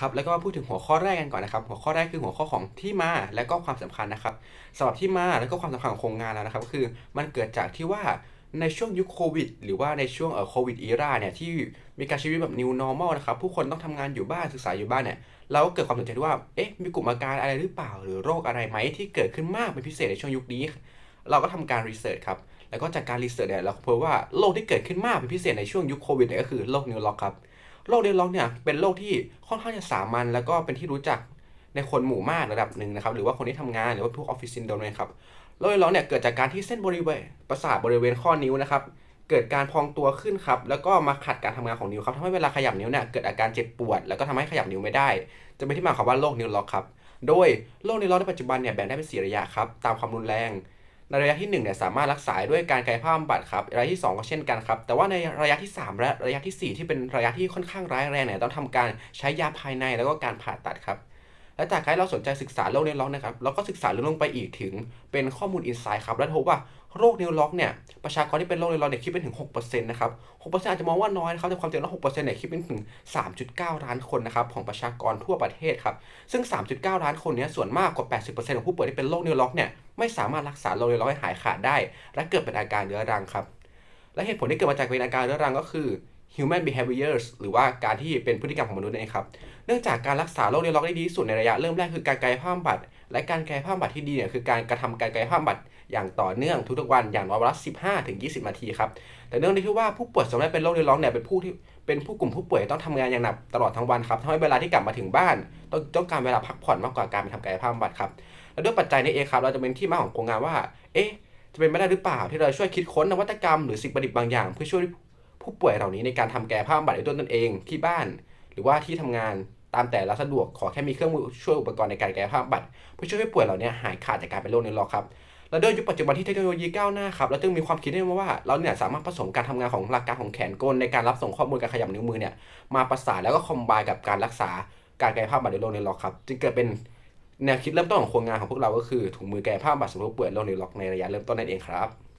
ครับแล้วก็มาพูดถึงหัวข้อแรกกันก่อนนะครับ หัวข้อแรกคือหัวข้อของที่มาและก็ความสำคัญนะครับสำหรับที่มาและก็ความสำคัญของโครงงานแล้วนะครับก็คือมันเกิดจากที่ว่าในช่วงยุคโควิดหรือว่าในช่วงเอ่อโควิดอีราเนี่ยที่มีการชีวิตแบบ new normal นะครับผู้คนต้องทำงานอยู่บ้านศึกษาอยู่บ้านเนี่ยเราก็เกิดความสนใจว่าเอ๊ะมีกลุ่มอาการอะไรหรือเปล่า หรือโรคอะไรไหมที่เกิดขึ้นมากเป็นพิเศษในช่วงยุคนี้ เราก็ทำการรีเสิร์ชครับแล้วก็จากการรีเสิร์ชเนี่ยเราพบว่าโรคที่เกิดขึ้นมากเป็นพิเศษในช่วงยุคโควิดเนี่ยก็คือโรคนิวล็อกครับ โรคนิวล็อกเนี่ยเป็นโรคที่ค่อนข้างจะสามัญแล้วก็เป็นที่รู้จักในคนหมู่มากระดับหนึ่งนะครับ หรือว่าคนที่ทำงานหรือว่าพวกออฟฟิศซินโดรมนะครับโรคนิวล็อกเนี่ยเกิดจากการที่เส้นบริเวณประสาทบริเวณข้อนิ้วนะครับเกิดการพองตัวขึ้นครับแล้วก็มาขัดการทำงานของนิ้วครับทำให้เวลาขยับนิ้วเนี่ยเกิดอาการเจ็บปวด แล้วก็ทำให้ขยับนิ้วไม่ได้ จะเป็นที่มาของว่าโรคนิวล็อกครับโดยโรคนิวล็อกในปัจจุบันเนี่ยแบ่งได้เป็นสี่ระยะครับตามความรุนแรง ในระยะที่1เนี่ยสามารถรักษาด้วยการกายภาพบำบัดครับระยะที่ 2 ก็เช่นกันครับ แต่ว่าในระยะที่ 3 และระยะทีสี่4 ที่เป็นระยะที่ค่อนข้างร้ายแรงเนี่ยต้องทำการใช้ยาภายในแล้วก็การผ่าตัดครับ และจากการเราสนใจศึกษาโรคเนื้อล็อกนะครับเราก็ศึกษาลึกลงไปอีกถึงเป็นข้อมูลอินไซด์ครับ และพบว่าโรคเนื้อล็อกเนี่ย ประชากรที่เป็นโรคนิวล็อกเนี่ยคิดเป็นถึง6%นะครับ6%อาจจะมองว่าน้อยนะครับแต่ความจริงแล้ว6%เนี่ยคิดเป็นถึง 3.9 ล้านคนนะครับของประชากรทั่วประเทศครับซึ่ง 3.9 ล้านคนเนี้ส่วนมากกว่า 80%ของผู้ป่วยที่เป็นโรคนิวล็อกเนี่ยไม่สามารถรักษาโรคนิวล็อกให้หายขาดได้ และเกิดเป็นอาการเรื้อรังครับและเหตุผลที่เกิดมาจากเป็นอาการเรื้อรังก็คือ human behaviors หรือว่าการที่เป็นพฤติกรรมของมนุษย์นั่นเองครับ เนื่องจากการรักษาโรคนิวล็อกได้ดีที่สุดในระยะเริ่มแรกคือการกายภาพบำบัด และการกายภาพบำบัดที่ดีเนี่ยคือการกระทำการกายภาพบำบัดอย่างต่อเนื่องทุกๆวันอย่างน้อยวันละ15ถึง20 นาทีครับ แต่เนื่องด้วยที่ว่าผู้ป่วยส่วนใหญ่เป็นโรคนิวล็อกเนี่ยเป็นผู้ที่เป็นผู้กลุ่มผู้ป่วยต้องทำงานอย่างหนักตลอดทั้งวันครับทำให้เวลาที่กลับมาถึงบ้าน ต้องต้องการเวลาพักผ่อนมากกว่าการไปทำกายภาพบำบัดครับและด้วยปัจจัยนี้เองครับเราจะเป็นที่มาของโครงงานว่า เอ๊ะจะเป็นไม่ได้หรือเปล่าที่เราช่วยคิดค้นนวัตกรรมหรือสิ่งประดิษฐ์บางอย่าง เพื่อช่วย ผู้ป่วยเหล่านี้ในการทำกายภาบำบัดด้วยตนเองที่บ้าน หรือว่าที่ทำงานตามแต่ละสะดวกขอแค่มีเครื่องมือช่วยอุปกรณ์ในการแกายภาบำบัดเพื่อช่วยให้ป่วยเหล่านี้หายขาดจากการเป็นโรคนี้หรอกครับและด้วยยุคปัจจุบันที่เทคโนโลยีก้าวหน้าครับเราจึงมีความคิดได้มาว่าเราเนี่ยสามารถผสมการทำงานของหลักการของแขนกลในการรับส่งข้อมูลการขยับนิ้วมือเนี่ยมาประสานแล้วก็คอมไบกับการรักษาการกายภาพบำบัดในโรคนี้หรอกครับจึงเกิดเป็นแนวคิดเริ่มต้นของโครงงานของพวกเราก็คือถุงมือกายภาพบำบัดสำหรับผู้ป่วยโรคนี้หรอกในระยะเริ่มต้นนั่นเองครับ